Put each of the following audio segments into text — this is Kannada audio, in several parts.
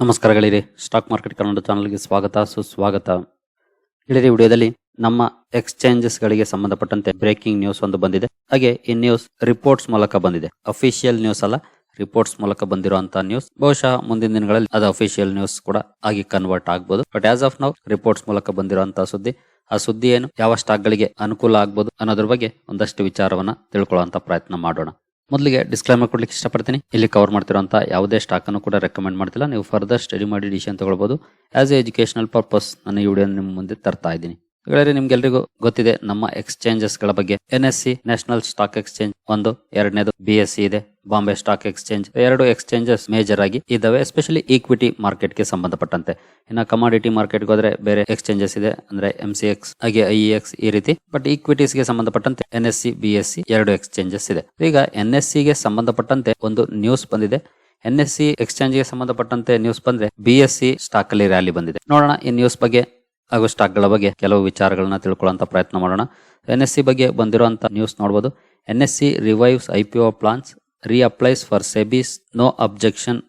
ನಮಸ್ಕಾರಗಳಿರಿ ಸ್ಟಾಕ್ ಮಾರ್ಕೆಟ್ ಕನ್ನಡ ಚಾನಲ್ಗೆ ಸ್ವಾಗತ, ಸುಸ್ವಾಗತ. ಇಡೀ ವಿಡಿಯೋದಲ್ಲಿ ನಮ್ಮ ಎಕ್ಸ್ಚೇಂಜಸ್ಗಳಿಗೆ ಸಂಬಂಧಪಟ್ಟಂತೆ ಬ್ರೇಕಿಂಗ್ ನ್ಯೂಸ್ ಒಂದು ಬಂದಿದೆ. ಹಾಗೆ ಈ ನ್ಯೂಸ್ ರಿಪೋರ್ಟ್ಸ್ ಮೂಲಕ ಬಂದಿದೆ. ಅಫಿಷಿಯಲ್ ನ್ಯೂಸ್ ಅಲ್ಲ ರಿಪೋರ್ಟ್ಸ್ ಮೂಲಕ ಬಂದಿರುವಂತಹ ನ್ಯೂಸ್ ಬಹುಶಃ ಮುಂದಿನ ದಿನಗಳಲ್ಲಿ ಅದು ಅಫಿಷಿಯಲ್ ನ್ಯೂಸ್ ಕೂಡ ಆಗಿ ಕನ್ವರ್ಟ್ ಆಗಬಹುದು but as of now reports ಮೂಲಕ ಬಂದಿರುವಂತಹ ಸುದ್ದಿ, ಆ ಸುದ್ದಿ ಏನು, ಯಾವ ಸ್ಟಾಕ್ ಗಳಿಗೆ ಅನುಕೂಲ ಆಗ್ಬೋದು ಅನ್ನೋದ್ರ ಬಗ್ಗೆ ಒಂದಷ್ಟು ವಿಚಾರವನ್ನ ತಿಳ್ಕೊಳ್ಳುವಂತ ಪ್ರಯತ್ನ ಮಾಡೋಣ. ಮೊದಲಿಗೆ ಡಿಸ್ಕ್ಲೈಮರ್ ಕೊಡ್ಲಿಕ್ಕೆ ಇಷ್ಟಪಡ್ತೀನಿ. ಇಲ್ಲಿ ಕವರ್ ಮಾಡ್ತಿರೋ ಯಾವುದೇ ಸ್ಟಾಕ್ ಅನ್ನು ಕೂಡ ರೆಕಮೆಂಡ್ ಮಾಡ್ತಿಲ್ಲ. ನೀವು ಫರ್ದರ್ ಸ್ಟಡಿ ಮಾಡಿ ಡಿಸಿಷನ್ ತಗೊಳ್ಬಹುದು ಆಸ್ ಎ ಎಜುಕೇಶನಲ್ ಪರ್ಪಸ್ ನನ್ನ ಈ ವಿಡಿಯೋ ನಿಮ್ಮ ಮುಂದೆ ತರ್ತಾ ಇದ್ದೀನಿ. ಹಾಗಾದ್ರೆ ನಿಮ್ಗೆಲ್ರಿಗೂ ಗೊತ್ತಿದೆ, ನಮ್ಮ ಎಕ್ಸ್ಚೇಂಜಸ್ಗಳ ಬಗ್ಗೆ. N S C national stock exchange ಒಂದು, ಎರಡನೇದು ಬಿ ಎಸ್ ಸಿ ಇದೆ ಬಾಂಬೆ ಸ್ಟಾಕ್ ಎಕ್ಸ್ಚೇಂಜ್ ಎರಡು ಎಕ್ಸ್ಚೇಂಜಸ್ ಮೇಜರ್ ಆಗಿ ಇದಾವೆ ಎಸ್ಪೆಷಲಿ ಈಕ್ವಿಟಿ ಮಾರ್ಕೆಟ್ಗೆ ಸಂಬಂಧಪಟ್ಟಂತೆ. ಇನ್ನ ಕಮಾಡಿಟಿ ಮಾರ್ಕೆಟ್ ಹೋದ್ರೆ ಬೇರೆ ಎಕ್ಸ್ಚೇಂಜಸ್ ಇದೆ, ಅಂದ್ರೆ ಎಂ ಸಿ ಎಕ್ಸ್ ಹಾಗೆ ಐ ಎಕ್ಸ್ ಈ ರೀತಿ. ಬಟ್ ಈಕ್ವಿಟೀಸ್ಗೆ ಸಂಬಂಧಪಟ್ಟಂತೆ N S C B S C ಎರಡು ಎಕ್ಸ್ಚೇಂಜಸ್ ಇದೆ. ಈಗ ಎನ್ ಎಸ್ ಸಿ ಗೆ ಸಂಬಂಧಪಟ್ಟಂತೆ ಒಂದು ನ್ಯೂಸ್ ಬಂದಿದೆ. ಎನ್ ಎಸ್ ಸಿ ಎಕ್ಸ್ಚೇಂಜ್ಗೆ ಸಂಬಂಧಪಟ್ಟಂತೆ ನ್ಯೂಸ್ ಬಂದ್ರೆ ಬಿ ಎಸ್ ಸಿ ಸ್ಟಾಕ್ ಅಲ್ಲಿ ರ್ಯಾಲಿ ಬಂದಿದೆ. ನೋಡೋಣ ಈ ನ್ಯೂಸ್ ಬಗ್ಗೆ ಹಾಗೂ ಸ್ಟಾಕ್ಗಳ ಬಗ್ಗೆ ಕೆಲವು ವಿಚಾರಗಳನ್ನ ತಿಳ್ಕೊಳ್ಳೋ ಪ್ರಯತ್ನ ಮಾಡೋಣ. ಎನ್ ಎಸ್ ಸಿ ಬಗ್ಗೆ ಬಂದಿರುವಂತ ನ್ಯೂಸ್ ನೋಡಬಹುದು N S C revives I P O plans reapplies for SEBI's no objection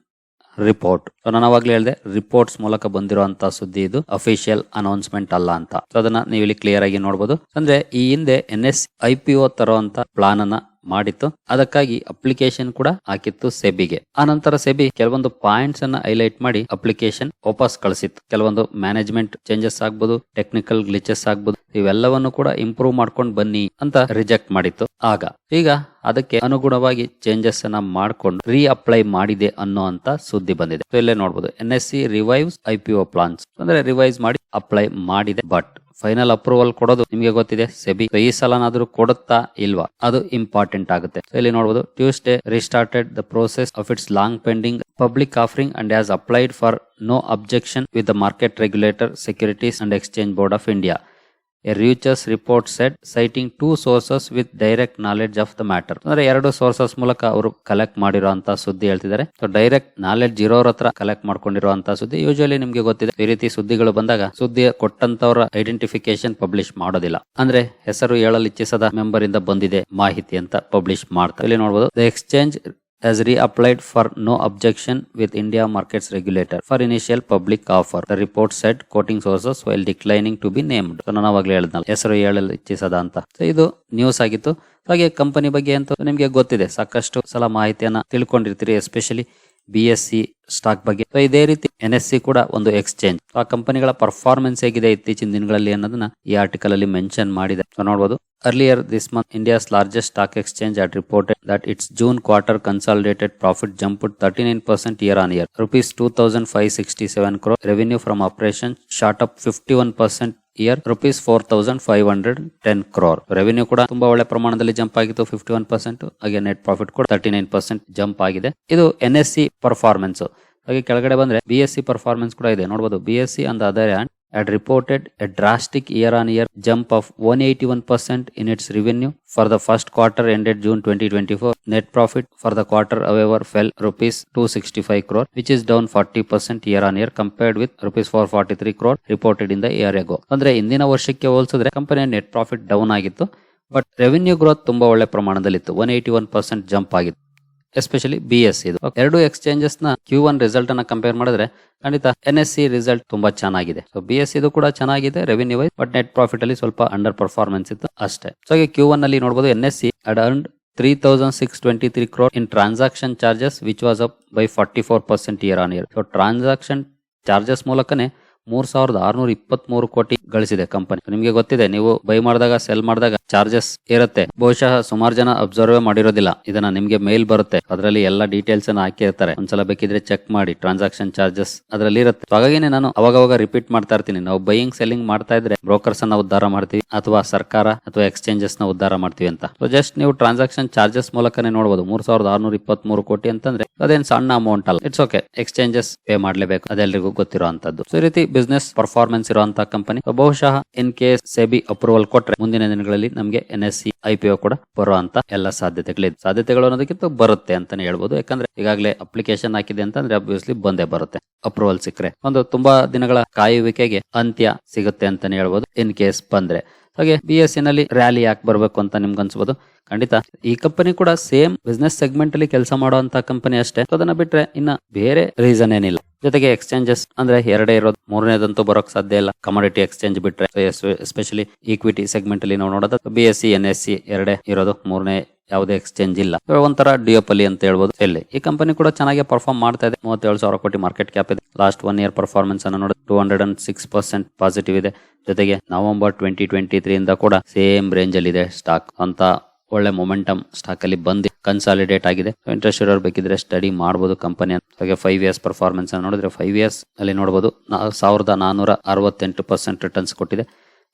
report ನಾನು ಅವಾಗ್ಲೇ ಹೇಳಿದೆ ರಿಪೋರ್ಟ್ಸ್ ಮೂಲಕ ಬಂದಿರುವಂತಹ ಸುದ್ದಿ ಇದು ಅಫಿಷಿಯಲ್ ಅನೌನ್ಸ್ಮೆಂಟ್ ಅಲ್ಲ ಅಂತ. ಸೊ ಅದನ್ನ ನೀವು ಇಲ್ಲಿ ಕ್ಲಿಯರ್ ಆಗಿ ನೋಡಬಹುದು ಅಂದ್ರೆ ಈ ಹಿಂದೆ N S I P O ತರುವಂತ plan ಅನ್ನ ಮಾಡಿತ್ತು. ಅದಕ್ಕಾಗಿ ಅಪ್ಲಿಕೇಶನ್ ಕೂಡ ಹಾಕಿತ್ತು ಸೆಬಿಗೆ. ಆನಂತರ ನಂತರ ಸೆಬಿ ಕೆಲವೊಂದು ಪಾಯಿಂಟ್ಸ್ ಅನ್ನ ಹೈಲೈಟ್ ಮಾಡಿ ಅಪ್ಲಿಕೇಶನ್ ವಾಪಸ್ ಕಳಿಸಿತ್ತು. ಕೆಲವೊಂದು ಮ್ಯಾನೇಜ್ಮೆಂಟ್ ಚೇಂಜಸ್ ಆಗ್ಬೋದು ಟೆಕ್ನಿಕಲ್ ಗ್ಲಿಚಸ್ ಆಗ್ಬೋದು, ಇವೆಲ್ಲವನ್ನು ಕೂಡ ಇಂಪ್ರೂವ್ ಮಾಡ್ಕೊಂಡು ಬನ್ನಿ ಅಂತ ರಿಜೆಕ್ಟ್ ಮಾಡಿತ್ತು. ಆಗ ಈಗ ಅದಕ್ಕೆ ಅನುಗುಣವಾಗಿ ಚೇಂಜಸ್ ಅನ್ನ ಮಾಡ್ಕೊಂಡು ರೀ ಅಪ್ಲೈ ಮಾಡಿದೆ ಅನ್ನೋ ಅಂತ ಸುದ್ದಿ ಬಂದಿದೆ. ಇಲ್ಲೇ ನೋಡಬಹುದು N S C revives I P plans ಅಂದ್ರೆ ರಿವೈಸ್ ಮಾಡಿ ಅಪ್ಲೈ ಮಾಡಿದೆ ಬಟ್ ಫೈನಲ್ ಅಪ್ರೂವಲ್ ಕೊಡೋದು ನಿಮಗೆ ಗೊತ್ತಿದೆ? ಸೆಬಿ ಈ ಸಲನಾದ್ರೂ ಕೊಡುತ್ತಾ ಇಲ್ವಾ? ಅದು ಇಂಪಾರ್ಟೆಂಟ್ ಆಗುತ್ತೆ. ಇಲ್ಲಿ ನೋಡಬಹುದು Tuesday restarted the process of its long pending public offering and has applied for no objection with the market regulator Securities and Exchange Board of India a Reuters report said citing two sources with direct knowledge of the matter ಅಂದ್ರೆ ಎರಡು ಸೋರ್ಸಸ್ ಮೂಲಕ ಅವರು ಕಲೆಕ್ಟ್ ಮಾಡಿರುವಂತಹ ಸುದ್ದಿ ಹೇಳ್ತಿದ್ದಾರೆ. ಸೊ ಡೈರೆಕ್ಟ್ ನಾಲೆಡ್ಜ್ ಇರೋರ ಹತ್ರ ಕಲೆಕ್ಟ್ ಮಾಡ್ಕೊಂಡಿರುವಂತಹ ಸುದ್ದಿ ಯೂಶಲಿ ನಿಮ್ಗೆ ಗೊತ್ತಿದೆ. ಈ ರೀತಿ ಸುದ್ದಿಗಳು ಬಂದಾಗ ಸುದ್ದಿ ಕೊಟ್ಟಂತವರ ಐಡೆಂಟಿಫಿಕೇಶನ್ ಪಬ್ಲಿಷ್ ಮಾಡೋದಿಲ್ಲ. ಅಂದ್ರೆ ಹೆಸರು ಹೇಳಲು ಇಚ್ಛಿಸದ ಮೆಂಬರ್ ಇಂದ ಬಂದಿದೆ ಮಾಹಿತಿ ಅಂತ ಪಬ್ಲಿಷ್ ಮಾಡ್ತಾರೆ. ಇಲ್ಲಿ ನೋಡಬಹುದು the exchange has reapplied for no objection with India Markets Regulator for initial public offer. The report said quoting sources while declining to be named. So ನಾನು ಅವಾಗಲೇ ಹೇಳಿದ್ನಲ್ಲ ಹೆಸರು ಹೇಳಲು ಇಚ್ಛಿಸದ ಅಂತ So ಇದು ನ್ಯೂಸ್ ಆಗಿತ್ತು ಹಾಗೆ ಕಂಪನಿ ಬಗ್ಗೆ ಅಂತ ನಿಮಗೆ ಗೊತ್ತಿದೆ ಸಾಕಷ್ಟು ಸಲ ಮಾಹಿತಿಯನ್ನ ತಿಳ್ಕೊಂಡಿರ್ತೀರಿ especially B S C stock ಬಗ್ಗೆ So ಇದೇ ರೀತಿ ಎನ್ ಎಸ್ ಸಿ ಕೂಡ ಒಂದು ಎಕ್ಸ್ಚೇಂಜ್. ಆ ಕಂಪನಿಗಳ ಪರ್ಫಾರ್ಮೆನ್ಸ್ ಹೇಗಿದೆ ಇತ್ತೀಚಿನ ದಿನಗಳಲ್ಲಿ ಅನ್ನೋದನ್ನ ಈ ಆರ್ಟಿಕಲ್ ಅಲ್ಲಿ ಮೆನ್ಷನ್ ಮಾಡಿದೆ. ನೋಡಬಹುದು earlier this month India's largest stock exchange at reported that its June quarter consolidated profit jump thirty nine percent year on year rupees two thousand five sixty seven crore revenue from operation shot up fifty one percent year rupees four thousand five hundred ten crore revenue ಕೂಡ ತುಂಬಾ ಒಳ್ಳೆ ಪ್ರಮಾಣದಲ್ಲಿ ಜಂಪ್ ಆಗಿತ್ತು ಫಿಫ್ಟಿ ಒನ್ ಪರ್ಸೆಂಟ್ ಹಾಗೆ ನೆಟ್ ಪ್ರಾಫಿಟ್ ಕೂಡ ತರ್ಟಿ ನೈನ್ ಪರ್ಸೆಂಟ್ ಜಂಪ್ ಆಗಿದೆ. ಇದು ಎನ್ ಎಸ್ ಸಿ ಪರ್ಫಾರ್ಮೆನ್ಸ್ ಹಾಗೆ ಕೆಳಗಡೆ ಬಂದ್ರೆ ಬಿ ಎಸ್ ಸಿ ಪರ್ಫಾರ್ಮೆನ್ಸ್ ಕೂಡ ಇದೆ. ನೋಡಬಹುದು ಬಿ ಎಸ್ ಸಿ ಅಂತ ಅದರ had reported a drastic year on year jump of one eighty one percent in its revenue for the first quarter ended June twenty twenty four net profit for the quarter however fell rupees two sixty five crore which is down forty percent year on year compared with rupees four forty three crore reported in the year ago ಅಂದ್ರೆ ಇಂದಿನ ವರ್ಷಕ್ಕೆ ಹೋಲಿಸಿದ್ರೆ ಕಂಪನಿಯ ನೆಟ್ ಪ್ರಾಫಿಟ್ ಡೌನ್ ಆಗಿತ್ತು ಬಟ್ ರೆವೆನ್ಯೂ ಗ್ರೋತ್ ತುಂಬಾ ಒಳ್ಳೆ ಪ್ರಮಾಣದಲ್ಲಿತ್ತು. One eighty one percent jump ಆಗಿತ್ತು. ಎಸ್ಪೆಷಲಿ ಬಿ ಎಸ್ ಇದು. ಎರಡು ಎಕ್ಸ್ಚೇಂಜಸ್ನ ಕ್ಯೂ ಒನ್ ರಿಸಲ್ಟ್ ಅನ್ನ ಕಂಪೇರ್ ಮಾಡಿದ್ರೆ ಖಂಡಿತ ಎನ್ ಎಸ್ ಸಿ ರಿಸಲ್ಟ್ ತುಂಬಾ ಚೆನ್ನಾಗಿದೆ. ಸೊ ಬಿ ಎಸ್ ಇದು ಕೂಡ ಚೆನ್ನಾಗಿದೆ revenue wise but net profit ಅಲ್ಲಿ ಸ್ವಲ್ಪ ಅಂಡರ್ ಪರ್ಫಾರ್ಮೆನ್ಸ್ ಇತ್ತು ಅಷ್ಟೇ. ಸೊ ಕ್ಯೂ ಒನ್ ಅಲ್ಲಿ ನೋಡಬಹುದು N S C had three thousand six twenty three crore in transaction charges which was up by forty four percent year on year so transaction charges ಮೂಲಕನೇ ಮೂರ್ ಸಾವಿರದ ಆರ್ನೂರ ಇಪ್ಪತ್ತ್ ಮೂರು ಕೋಟಿ ಗಳಿಸಿದೆ ಕಂಪನಿ. ನಿಮಗೆ ಗೊತ್ತಿದೆ, ನೀವು ಬೈ ಮಾಡಿದಾಗ ಸೆಲ್ ಮಾಡಿದಾಗ ಚಾರ್ಜಸ್ ಇರುತ್ತೆ ಬಹುಶಃ ಸುಮಾರು ಜನ ಅಬ್ಸರ್ವ್ ಮಾಡಿರೋದಿಲ್ಲ. ಇದನ್ನ ನಿಮ್ಗೆ ಮೇಲ್ ಬರುತ್ತೆ. ಅದರಲ್ಲಿ ಎಲ್ಲ ಡೀಟೇಲ್ಸ್ ಅನ್ನ ಹಾಕಿರ್ತಾರೆ. ಒಂದ್ಸಲ ಬೇಕಿದ್ರೆ ಚೆಕ್ ಮಾಡಿ ಟ್ರಾನ್ಸಾಕ್ಷನ್ ಚಾರ್ಜಸ್ ಅದರಲ್ಲಿ ಇರುತ್ತೆ. ಹಾಗಾಗಿನೇ ನಾನು ಅವಾಗವಾಗ ರಿಪೀಟ್ ಮಾಡ್ತಾ ಇರ್ತೀನಿ. ನಾವು ಬೈಯಿಂಗ್ ಸೆಲ್ಲಿಂಗ್ ಮಾಡ್ತಾ ಇದ್ರೆ ಬ್ರೋಕರ್ಸ್ ಅನ್ನ ಉದ್ಧಾರ ಮಾಡ್ತೀವಿ ಅಥವಾ ಸರ್ಕಾರ ಅಥವಾ ಎಕ್ಸ್ಚೇಂಜಸ್ನ ಉದ್ಧಾರ ಮಾಡ್ತೀವಿ ಅಂತ. ಸೊ ಜಸ್ಟ್ ನೀವು ಟ್ರಾನ್ಸಾಕ್ಷನ್ ಚಾರ್ಜಸ್ ಮೂಲಕನೇ ನೋಡಬಹುದು ಮೂರ್ ಸಾವಿರದ ಆರ್ನೂರ ಇಪ್ಪತ್ತ್ ಮೂರು ಕೋಟಿ ಅಂತಂದ್ರೆ ಅದೇನ್ ಸಣ್ಣ ಅಮೌಂಟ್ ಅಲ್ಲ. ಇಟ್ಸ್ ಓಕೆ ಎಕ್ಸ್ಚೇಂಜಸ್ ಪೇ ಮಾಡ್ಲೇಬೇಕು. ಅದೆಲ್ಲರಿಗೂ ಗೊತ್ತಿರುವಂತದ್ದು ಸೊ ಈ ರೀತಿ ಬಿಸ್ನೆಸ್ ಪರ್ಫಾರ್ಮೆನ್ಸ್ ಇರುವಂತಹ ಕಂಪನಿ ಬಹುಶಃ ಇನ್ ಕೇಸ್ ಸೆಬಿ ಅಪ್ರೂವಲ್ ಕೊಟ್ರೆ ಮುಂದಿನ ದಿನಗಳಲ್ಲಿ ನಮಗೆ ಎನ್ ಎಸ್ ಸಿ ಐಪಿಒ ಕೂಡ ಬರುವಂತ ಎಲ್ಲ ಸಾಧ್ಯತೆಗಳಿದೆ. ಸಾಧ್ಯತೆಗಳು ಅನ್ನೋದಕ್ಕಿಂತ ಬರುತ್ತೆ ಅಂತಾನೆ ಹೇಳ್ಬೋದು. ಯಾಕಂದ್ರೆ ಈಗಾಗಲೇ ಅಪ್ಲಿಕೇಶನ್ ಹಾಕಿದೆ ಅಂತಂದ್ರೆ ಅಬ್ವಿಯಸ್ಲಿ ಬಂದೇ ಬರುತ್ತೆ. ಅಪ್ರೂವಲ್ ಸಿಕ್ಕರೆ ಒಂದು ತುಂಬಾ ದಿನಗಳ ಕಾಯುವಿಕೆಗೆ ಅಂತ್ಯ ಸಿಗುತ್ತೆ ಅಂತಾನೆ ಹೇಳ್ಬೋದು ಇನ್ ಕೇಸ್ ಬಂದ್ರೆ. ಹಾಗೆ ಬಿ ಎಸ್ನಲ್ಲಿ ರ್ಯಾಲಿ ಯಾಕೆ ಬರಬೇಕು ಅಂತ ನಿಮ್ಗೆ ಅನ್ಸ್ಬೋದು? ಖಂಡಿತ ಈ ಕಂಪನಿ ಕೂಡ ಸೇಮ್ ಬಿಸ್ನೆಸ್ ಸೆಗ್ಮೆಂಟ್ ಅಲ್ಲಿ ಕೆಲಸ ಮಾಡುವಂತ ಕಂಪನಿ ಅಷ್ಟೇ. ಅದನ್ನ ಬಿಟ್ರೆ ಇನ್ನ ಬೇರೆ ರೀಸನ್ ಏನಿಲ್ಲ. ಜೊತೆಗೆ ಎಕ್ಸ್ಚೇಂಜಸ್ ಅಂದ್ರೆ ಎರಡೇ ಇರೋದು. ಮೂರನೇದಂತೂ ಬರೋಕ್ ಸಾಧ್ಯ ಇಲ್ಲ. ಕಮಾಡಿಟಿ ಎಕ್ಸ್ಚೇಂಜ್ ಬಿಟ್ರೆ ಎಸ್ಪೆಷಲಿ ಈಕ್ವಿಟಿ ಸೆಗ್ಮೆಂಟ್ ಅಲ್ಲಿ ನಾವು ನೋಡೋದು B S C N S C ಎರಡೇ ಇರೋದು. ಮೂರನೇ ಯಾವುದೇ ಎಕ್ಸ್ಚೇಂಜ್ ಇಲ್ಲ. ಒಂಥರ ಡಿಯೋಪಲಿ ಅಂತ ಹೇಳ್ಬೋದು. ಇಲ್ಲಿ ಈ ಕಂಪನಿ ಕೂಡ ಚೆನ್ನಾಗಿ ಪರ್ಫಾರ್ಮ್ ಮಾಡ್ತಾ ಇದೆ. ಮೂವತ್ತೇಳು ಸಾವಿರ ಕೋಟಿ ಮಾರ್ಕೆಟ್ ಕ್ಯಾಪ್ ಇದೆ. ಲಾಸ್ಟ್ ಒನ್ ಇಯರ್ ಪರ್ಫಾರ್ಮೆನ್ಸ್ ಅನ್ನು ನೋಡಿ two hundred and six percent positive ಇದೆ. ಜೊತೆಗೆ ನವೆಂಬರ್ ಟ್ವೆಂಟಿ ಟ್ವೆಂಟಿ ತ್ರೀ ಇಂದ ಕೂಡ ಸೇಮ್ ರೇಂಜ್ ಅಲ್ಲಿ ಇದೆ ಸ್ಟಾಕ್ ಅಂತ ಒಳ್ಳೆ ಮೊಮೆಂಟಮ್ ಸ್ಟಾಕ್ ಅಲ್ಲಿ ಬಂದು ಕನ್ಸಾಲಿಡೇಟ್ ಆಗಿದೆ. ಇಂಟ್ರೆಸ್ಟ್ ಇರೋರು ಬೇಕಿದ್ರೆ ಸ್ಟಡಿ ಮಾಡಬಹುದು ಕಂಪನಿ ಹಾಗೆ ಫೈವ್ ಇಯರ್ಸ್ ಪರ್ಫಾರ್ಮೆನ್ಸ್ ನೋಡಿದ್ರೆ ಫೈವ್ ಇಯರ್ಸ್ ಅಲ್ಲಿ ನೋಡಬಹುದು ಸಾವಿರದ ನಾನೂರ ಅರವತ್ತೆಂಟು ಪರ್ಸೆಂಟ್ ರಿಟರ್ನ್ಸ್ ಕೊಟ್ಟಿದೆ.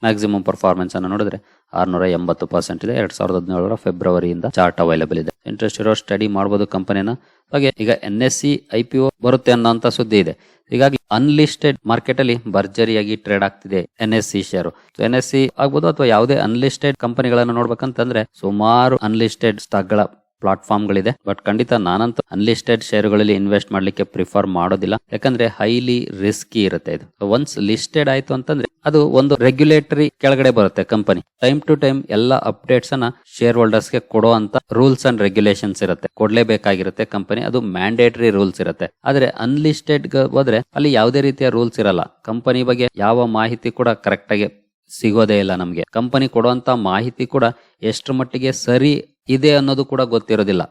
ಮ್ಯಾಕ್ಸಿಮಮ್ ಪರ್ಫಾರ್ಮೆನ್ಸ್ ಅನ್ನು ನೋಡಿದ್ರೆ ಆರ್ನೂರ ಎಂಬತ್ತು ಪರ್ಸೆಂಟ್ ಇದೆ. ಎರಡ್ ಸಾವಿರದ ಹದಿನೇಳರ ಫೆಬ್ರವರಿಯಿಂದ ಚಾರ್ಟ್ ಅವೈಲೇಬಲ್ ಇದೆ. ಇಂಟ್ರೆಸ್ಟ್ ಇರೋ ಸ್ಟಡಿ ಮಾಡಬಹುದು ಕಂಪನಿನ ಹಾಗೆ ಈಗ N S C I P O ಬರುತ್ತೆ ಅನ್ನೋಂತ ಸುದ್ದಿ ಇದೆ. ಹೀಗಾಗಿ ಅನ್ಲಿಸ್ಟೆಡ್ ಮಾರ್ಕೆಟ್ ಅಲ್ಲಿ ಭರ್ಜರಿಯಾಗಿ ಟ್ರೇಡ್ ಆಗ್ತಿದೆ N S C share N S C ಆಗ್ಬೋದು ಅಥವಾ ಯಾವುದೇ ಅನ್ಲಿಸ್ಟೆಡ್ ಕಂಪನಿಗಳನ್ನು ನೋಡ್ಬೇಕಂತಂದ್ರೆ ಸುಮಾರು ಅನ್ಲಿಸ್ಟೆಡ್ ಸ್ಟಾಕ್ಗಳ ಪ್ಲಾಟ್ಫಾರ್ಮ್ ಗಳಿದೆ ಬಟ್ ಖಂಡಿತ ನಾನಂತೂ ಅನ್ಲಿಸ್ಟೆಡ್ ಶೇರುಗಳಲ್ಲಿ ಇನ್ವೆಸ್ಟ್ ಮಾಡ್ಲಿಕ್ಕೆ ಪ್ರಿಫರ್ ಮಾಡೋದಿಲ್ಲ. ಯಾಕಂದ್ರೆ ಹೈಲಿ ರಿಸ್ಕಿ ಇರುತ್ತೆ ಇದು. ಒನ್ಸ್ ಲಿಸ್ಟೆಡ್ ಆಯ್ತು ಅಂತಂದ್ರೆ ಅದು ಒಂದು ರೆಗ್ಯುಲೇಟರಿ ಕೆಳಗಡೆ ಬರುತ್ತೆ ಕಂಪನಿ ಟೈಮ್ ಟು ಟೈಮ್ ಎಲ್ಲ ಅಪ್ಡೇಟ್ಸ್ ಅನ್ನ ಶೇರ್ ಹೋಲ್ಡರ್ಸ್ಗೆ ಕೊಡೋ ಅಂತ ರೂಲ್ಸ್ ಅಂಡ್ ರೆಗ್ಯುಲೇಷನ್ಸ್ ಇರುತ್ತೆ. ಕೊಡ್ಲೇಬೇಕಾಗಿರುತ್ತೆ ಕಂಪನಿ ಅದು ಮ್ಯಾಂಡೇಟರಿ ರೂಲ್ಸ್ ಇರುತ್ತೆ. ಆದ್ರೆ ಅನ್ಲಿಸ್ಟೆಡ್ ಹೋದ್ರೆ ಅಲ್ಲಿ ಯಾವುದೇ ರೀತಿಯ ರೂಲ್ಸ್ ಇರಲ್ಲ. ಕಂಪನಿ ಬಗ್ಗೆ ಯಾವ ಮಾಹಿತಿ ಕೂಡ ಕರೆಕ್ಟ್ ಆಗಿ ಸಿಗೋದೇ ಇಲ್ಲ ನಮಗೆ. ಕಂಪನಿ ಕೊಡುವಂತ ಮಾಹಿತಿ ಕೂಡ ಎಷ್ಟರ ಮಟ್ಟಿಗೆ ಸರಿ ಇದೆ ಅನ್ನೋದು ಕೂಡ ಗೊತ್ತಿರೋದಿಲ್ಲ.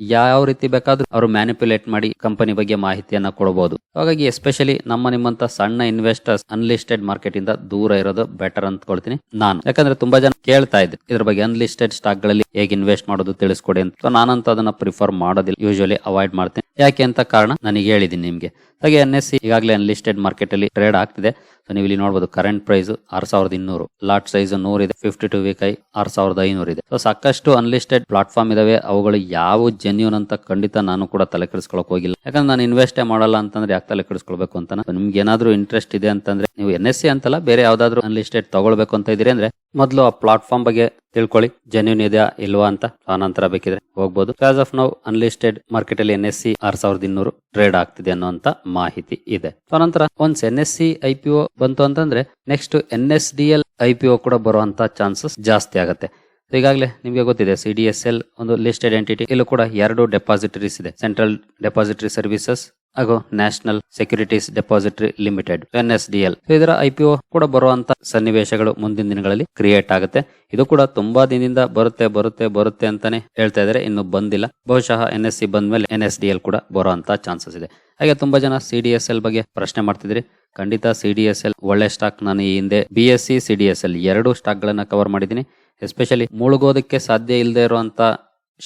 ಯಾವ ರೀತಿ ಬೇಕಾದ್ರೂ ಅವರು ಮ್ಯಾನಿಪ್ಯುಲೇಟ್ ಮಾಡಿ ಕಂಪನಿ ಬಗ್ಗೆ ಮಾಹಿತಿಯನ್ನ ಕೊಡಬಹುದು ಹಾಗಾಗಿ ಎಸ್ಪೆಷಲಿ ನಮ್ಮ ನಿಮ್ಮಂತ ಸಣ್ಣ ಇನ್ವೆಸ್ಟರ್ಸ್ ಅನ್ಲಿಸ್ಟೆಡ್ ಮಾರ್ಕೆಟ್ ಇಂದ ದೂರ ಇರೋದು ಬೆಟರ್ ಅಂದ್ಕೊಳ್ತೀನಿ ನಾನು. ಯಾಕಂದ್ರೆ ತುಂಬಾ ಜನ ಕೇಳ್ತಾ ಇದ್ದೆ ಇದ್ರ ಬಗ್ಗೆ ಅನ್ಲಿಸ್ಟೆಡ್ ಸ್ಟಾಕ್ಗಳಲ್ಲಿ ಹೇಗೆ ಇನ್ವೆಸ್ಟ್ ಮಾಡೋದು ತಿಳಿಸ್ಕೊಡಿ ಅಂತ. ನಾನಂತ ನಾನಂತೂ ಅದನ್ನ ಪ್ರಿಫರ್ ಮಾಡೋದಿಲ್ಲ ಯೂಶಲಿ ಅವಾಯ್ಡ್ ಮಾಡ್ತೀನಿ. ಯಾಕೆ ಅಂತ ಕಾರಣ ನನಗೆ ಹೇಳಿದ್ದೀನಿ ನಿಮ್ಗೆ. ಹಾಗೆ ಎನ್ ಎಸ್ ಸಿ ಈಗಾಗಲೇ ಅನ್ಲಿಸ್ಟೆಡ್ ಮಾರ್ಕೆಟ್ ಅಲ್ಲಿ ಟ್ರೇಡ್ ಆಗ್ತಿದೆ. ಸೊ ನೀವು ಇಲ್ಲಿ ನೋಡಬಹುದು ಕರೆಂಟ್ ಪ್ರೈಸ್ ಆರ್ ಸಾವಿರದ ಇನ್ನೂರು ಲಾಟ್ ಸೈಜ್ ನೂರ್ ಇದೆ fifty two week I R ಸಾವಿರದ ಐನೂರು ಇದೆ. ಸೊ ಸಾಕಷ್ಟು ಅನ್ಲಿಸ್ಟೆಡ್ ಪ್ಲಾಟ್ಫಾರ್ಮ್ ಇದಾವೆ. ಅವುಗಳು ಯಾವ ಜೆನ್ಯೂನ್ ಅಂತ ಖಂಡಿತ ನಾನು ಕೂಡ ತಲೆ ಕೆಡಿಸ್ಕೊಳಕ್ ಹೋಗಿಲ್ಲ. ಯಾಕಂದ್ರೆ ನಾನು ಇನ್ವೆಸ್ಟೇ ಮಾಡಲ್ಲ ಅಂತಂದ್ರೆ ಯಾಕೆ ತಲೆ ಕೆಡಿಸ್ಕೊಳ್ಬೇಕು ಅಂತ? ನಿಮ್ಗೆ ಏನಾದ್ರೂ ಇಂಟ್ರೆಸ್ಟ್ ಇದೆ ಅಂತಂದ್ರೆ ನೀವು ಎನ್ ಎಸ್ ಸಿ ಅಂತಲ್ಲ, ಬೇರೆ ಯಾವ್ದಾದ್ರು ಅನ್ಲಿಸ್ಟೆಡ್ ತಗೊಳ್ಬೇಕು ಅಂತ ಇದ್ರೆ ಅಂದ್ರೆ ಮೊದಲು ಆ ಪ್ಲಾಟ್ಫಾರ್ಮ್ ಬಗ್ಗೆ ತಿಳ್ಕೊಳ್ಳಿ ಜೆನ್ಯೂನ್ ಇದೆಯಾ ಇಲ್ವಾ ಅಂತ ಆನಂತರ ಬೇಕಿದ್ರೆ ಹೋಗ್ಬೋದು. As of now unlisted market ಅಲ್ಲಿ ಎನ್ ಎಸ್ ಸಿ ಆರ್ ಸಾವಿರದ ಇನ್ನೂರು ಟ್ರೇಡ್ ಆಗ್ತಿದೆ ಅನ್ನುವಂತ ಮಾಹಿತಿ ಇದೆ. ಆನಂತರ once N S C I P O ಬಂತು ಅಂತಂದ್ರೆ next N S D L I P O ಕೂಡ ಬರುವಂತ ಚಾನ್ಸಸ್ ಜಾಸ್ತಿ ಆಗುತ್ತೆ. ಈಗಾಗಲೇ ನಿಮಗೆ ಗೊತ್ತಿದೆ ಸಿ ಡಿ ಎಸ್ ಎಲ್ ಒಂದು ಲಿಸ್ಟೆಡ್ ಎಂಟಿಟಿ ಇಲ್ಲೂ ಕೂಡ ಎರಡು ಡೆಪಾಸಿಟರೀಸ್ ಇದೆ. ಸೆಂಟ್ರಲ್ ಡೆಪಾಸಿಟರಿ ಸರ್ವಿಸಸ್ ಹಾಗೂ national securities depository limited N S D L ಇದರ ಐಪಿಒ ಕೂಡ ಬರುವಂತ ಸನ್ನಿವೇಶಗಳು ಮುಂದಿನ ದಿನಗಳಲ್ಲಿ ಕ್ರಿಯೇಟ್ ಆಗುತ್ತೆ. ಇದು ಕೂಡ ತುಂಬಾ ದಿನದಿಂದ ಬರುತ್ತೆ ಬರುತ್ತೆ ಬರುತ್ತೆ ಅಂತಾನೆ ಹೇಳ್ತಾ ಇದ್ದಾರೆ. ಇನ್ನು ಬಂದಿಲ್ಲ. ಬಹುಶಃ ಎನ್ ಎಸ್ ಸಿ ಬಂದ್ಮೇಲೆ ಎನ್ ಎಸ್ ಡಿ ಎಲ್ ಕೂಡ ಬರುವಂತ ಚಾನ್ಸಸ್ ಇದೆ. ಹಾಗೆ ತುಂಬಾ ಜನ ಸಿ ಡಿ ಎಸ್ ಎಲ್ ಬಗ್ಗೆ ಪ್ರಶ್ನೆ ಮಾಡ್ತಿದ್ರಿ. ಖಂಡಿತ ಸಿ ಡಿ ಎಸ್ ಎಲ್ ಒಳ್ಳೆ ಸ್ಟಾಕ್. ನಾನು ಈ ಹಿಂದೆ B S C D S L ಎರಡು ಸ್ಟಾಕ್ ಗಳನ್ನ ಕವರ್ ಮಾಡಿದ್ದೀನಿ. ಎಸ್ಪೆಷಲಿ ಮುಳುಗೋದಕ್ಕೆ ಸಾಧ್ಯ ಇಲ್ಲದೆ ಇರುವಂತ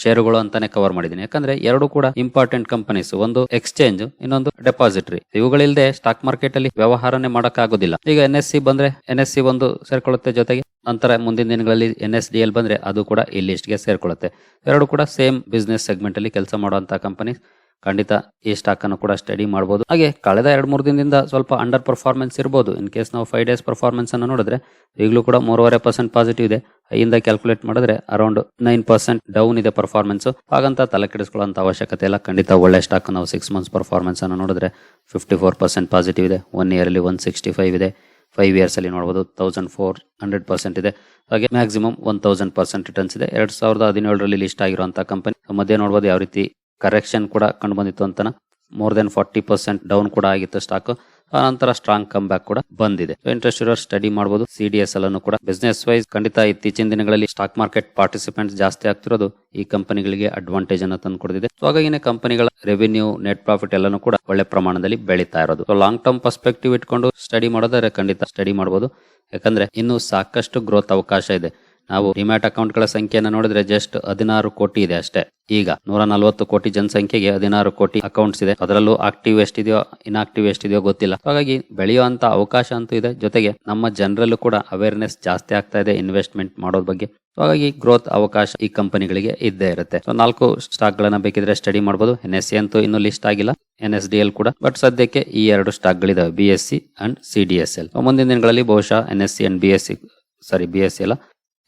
ಶೇರುಗಳು ಅಂತಾನೆ ಕವರ್ ಮಾಡಿದ್ದೀನಿ. ಯಾಕಂದ್ರೆ ಎರಡು ಕೂಡ ಇಂಪಾರ್ಟೆಂಟ್ ಕಂಪನೀಸ್ ಒಂದು ಎಕ್ಸ್ಚೇಂಜ್ ಇನ್ನೊಂದು ಡೆಪಾಸಿಟರಿ ಇವುಗಳಿಲ್ಲದೆ ಸ್ಟಾಕ್ ಮಾರ್ಕೆಟ್ ಅಲ್ಲಿ ವ್ಯವಹಾರನೇ ಮಾಡಕ್ ಆಗೋದಿಲ್ಲ ಈಗ ಎನ್ ಎಸ್ ಸಿ ಬಂದ್ರೆ ಎನ್ ಎಸ್ ಸಿ ಒಂದು ಸೇರ್ಕೊಳ್ಳುತ್ತೆ ಜೊತೆಗೆ. ನಂತರ ಮುಂದಿನ ದಿನಗಳಲ್ಲಿ ಎನ್ ಎಸ್ ಡಿ ಎಲ್ ಬಂದ್ರೆ ಅದು ಕೂಡ ಈ ಲಿಸ್ಟ್ಗೆ ಸೇರ್ಕೊಳ್ಳುತ್ತೆ. ಎರಡು ಕೂಡ ಸೇಮ್ ಬಿಸ್ನೆಸ್ ಸೆಗ್ಮೆಂಟ್ ಅಲ್ಲಿ ಕೆಲಸ ಮಾಡುವಂತಹ ಕಂಪನಿ ಖಂಡಿತ ಈ ಸ್ಟಾಕ್ ಅನ್ನು ಕೂಡ ಸ್ಟಡಿ ಮಾಡಬಹುದು ಹಾಗೆ ಕಳೆದ ಎರಡು ಮೂರು ದಿನದಿಂದ ಸ್ವಲ್ಪ ಅಂಡರ್ ಪರ್ಫಾರ್ಮೆನ್ಸ್ ಇರಬಹುದು ಇನ್ ಕೇಸ್ ನಾವು ಫೈವ್ ಡೇಸ್ ಪರ್ಫಾರ್ಮೆನ್ಸ್ ಅನ್ನು ನೋಡಿದ್ರೆ ಈಗಲೂ ಕೂಡ ಮೂರುವರೆ ಪರ್ಸೆಂಟ್ ಪಾಸಿಟಿವ್ ಇದೆ. ಇಂದ ಕ್ಯಾಲ್ಕುಲೇಟ್ ಮಾಡಿದ್ರೆ ಅರೌಂಡ್ ನೈನ್ ಪರ್ಸೆಂಟ್ ಡೌನ್ ಇದೆ ಪರ್ಫಾರ್ಮೆನ್ಸ್ ಹಾಗಂತ ತಲೆ ಕೆಡಿಸಿಕೊಳ್ಳುವಂತ ಅವಶ್ಯಕತೆ ಇಲ್ಲ. ಖಂಡಿತ ಒಳ್ಳೆ ಸ್ಟಾಕ್ ನಾವು ಸಿಕ್ಸ್ ಮಂತ್ಸ್ ಪರ್ಫಾರ್ಮೆನ್ಸ್ ಅನ್ನು ನೋಡಿದ್ರೆ ಫಿಫ್ಟಿ ಫೋರ್ ಪರ್ಸೆಂಟ್ ಪಾಸಿಟಿವ್ ಇದೆ. ಒನ್ ಇಯರ್ ಅಲ್ಲಿ ಒನ್ ಸಿಕ್ಸ್ಟಿ ಫೈವ್ ಇದೆ. ಫೈವ್ ಇಯರ್ಸ್ ಅಲ್ಲಿ ನೋಡಬಹುದು ತೌಸಂಡ್ ಫೋರ್ ಹಂಡ್ರೆಡ್ ಪರ್ಸೆಂಟ್ ಇದೆ. ಹಾಗೆ maximum one thousand percent returns ಇದೆ. ಎರಡ್ ಸಾವಿರದ ಹದಿನೇಳರಲ್ಲಿ ಲಿಸ್ಟ್ ಆಗಿರುವಂತಹ ಕಂಪನಿ ಮಧ್ಯೆ ನೋಡಬಹುದು ಯಾವ ರೀತಿ ಕರೆಕ್ಷನ್ ಕೂಡ ಕಂಡು ಬಂದಿತ್ತು ಅಂತ more than forty percent down ಕೂಡ ಆಗಿತ್ತು ಸ್ಟಾಕ್ ನಂತರ ಸ್ಟ್ರಾಂಗ್ ಕಮ್ ಬ್ಯಾಕ್ ಕೂಡ ಬಂದಿದೆ. ಇಂಟ್ರೆಸ್ಟ್ ಇರೋ ಸ್ಟಡಿ ಮಾಡಬಹುದು ಸಿ ಡಿ ಎಸ್ ಅನ್ನು ಕೂಡ ಬಿಸ್ನೆಸ್ ವೈಸ್ ಖಂಡಿತ ಇತ್ತೀಚಿನ ದಿನಗಳಲ್ಲಿ ಸ್ಟಾಕ್ ಮಾರ್ಕೆಟ್ ಪಾರ್ಟಿಸಿಪೆಂಟ್ ಜಾಸ್ತಿ ಆಗ್ತಿರೋದು ಈ ಕಂಪನಿಗಳಿಗೆ ಅಡ್ವಾಂಟೇಜ್ ಅನ್ನು ತಂದು ಕೊಡ್ತಿದೆ. ಸೊ ಹಾಗಾಗಿನೇ ಕಂಪನಿಗಳ ರೆವಿನ್ಯೂ ನೆಟ್ ಪ್ರಾಫಿಟ್ ಎಲ್ಲಾನು ಕೂಡ ಒಳ್ಳೆ ಪ್ರಮಾಣದಲ್ಲಿ ಬೆಳೀತಾ ಇರೋದು. ಸೊ ಲಾಂಗ್ ಟರ್ಮ್ ಪರ್ಸ್ಪೆಕ್ಟಿವ್ ಇಟ್ಕೊಂಡು ಸ್ಟಡಿ ಮಾಡೋದಾದ್ರೆ ಖಂಡಿತ ಸ್ಟಡಿ ಮಾಡಬಹುದು ಯಾಕಂದ್ರೆ ಇನ್ನು ಸಾಕಷ್ಟು ಗ್ರೋತ್ ಅವಕಾಶ ಇದೆ. ನಾವು ಡಿಮ್ಯಾಟ್ ಅಕೌಂಟ್ಗಳ ಸಂಖ್ಯೆಯನ್ನು ನೋಡಿದ್ರೆ ಜಸ್ಟ್ ಹದಿನಾರು ಕೋಟಿ ಇದೆ ಅಷ್ಟೇ. ಈಗ ನೂರ ನಲವತ್ತು ಕೋಟಿ ಜನಸಂಖ್ಯೆಗೆ ಹದಿನಾರು ಕೋಟಿ ಅಕೌಂಟ್ಸ್ ಇದೆ. ಅದರಲ್ಲೂ ಆಕ್ಟಿವ್ ಎಷ್ಟಿದೆಯೋ ಇನ್ಆಕ್ಟಿವ್ ಎಷ್ಟಿದೆಯೋ ಗೊತ್ತಿಲ್ಲ. ಹಾಗಾಗಿ ಬೆಳೆಯುವಂತ ಅವಕಾಶ ಅಂತೂ ಇದೆ. ಜೊತೆಗೆ ನಮ್ಮ ಜನರಲ್ಲೂ ಕೂಡ ಅವೇರ್ನೆಸ್ ಜಾಸ್ತಿ ಆಗ್ತಾ ಇದೆ ಇನ್ವೆಸ್ಟ್ಮೆಂಟ್ ಮಾಡೋದ್ ಬಗ್ಗೆ. ಹಾಗಾಗಿ ಗ್ರೋತ್ ಅವಕಾಶ ಈ ಕಂಪನಿಗಳಿಗೆ ಇದ್ದೇ ಇರುತ್ತೆ. ಸೊ ನಾಲ್ಕು ಸ್ಟಾಕ್ ಗಳನ್ನ ಬೇಕಿದ್ರೆ ಸ್ಟಡಿ ಮಾಡಬಹುದು ಎನ್ ಎಸ್ ಸಿ ಅಂತೂ ಇನ್ನೂ ಲಿಸ್ಟ್ ಆಗಿಲ್ಲ. ಎನ್ ಎಸ್ ಡಿ ಎಲ್ ಕೂಡ. ಬಟ್ ಸದ್ಯಕ್ಕೆ ಈ ಎರಡು ಸ್ಟಾಕ್ ಗಳಿದಾವೆ B S C and C D S L ಮುಂದಿನ ದಿನಗಳಲ್ಲಿ ಬಹುಶಃ N S C and B S C sorry B S C ಅಲ್ಲ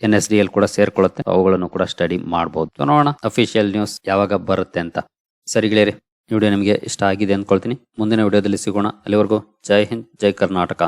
ಎನ್ ಎಸ್ ಡಿ ಎಲ್ ಕೂಡ ಸೇರ್ಕೊಳ್ಳುತ್ತೆ. ಅವುಗಳನ್ನು ಕೂಡ ಸ್ಟಡಿ ಮಾಡಬಹುದು ನೋಡೋಣ ಅಫಿಷಿಯಲ್ ನ್ಯೂಸ್ ಯಾವಾಗ ಬರುತ್ತೆ ಅಂತ. ಸರಿ ಗೆಳೆಯರಿ ವಿಡಿಯೋ ನಿಮಗೆ ಇಷ್ಟ ಆಗಿದೆ ಅಂದ್ಕೊಳ್ತೀನಿ ಮುಂದಿನ ವಿಡಿಯೋದಲ್ಲಿ ಸಿಗೋಣ. ಅಲ್ಲಿವರೆಗೂ ಜೈ ಹಿಂದ್, ಜೈ ಕರ್ನಾಟಕ.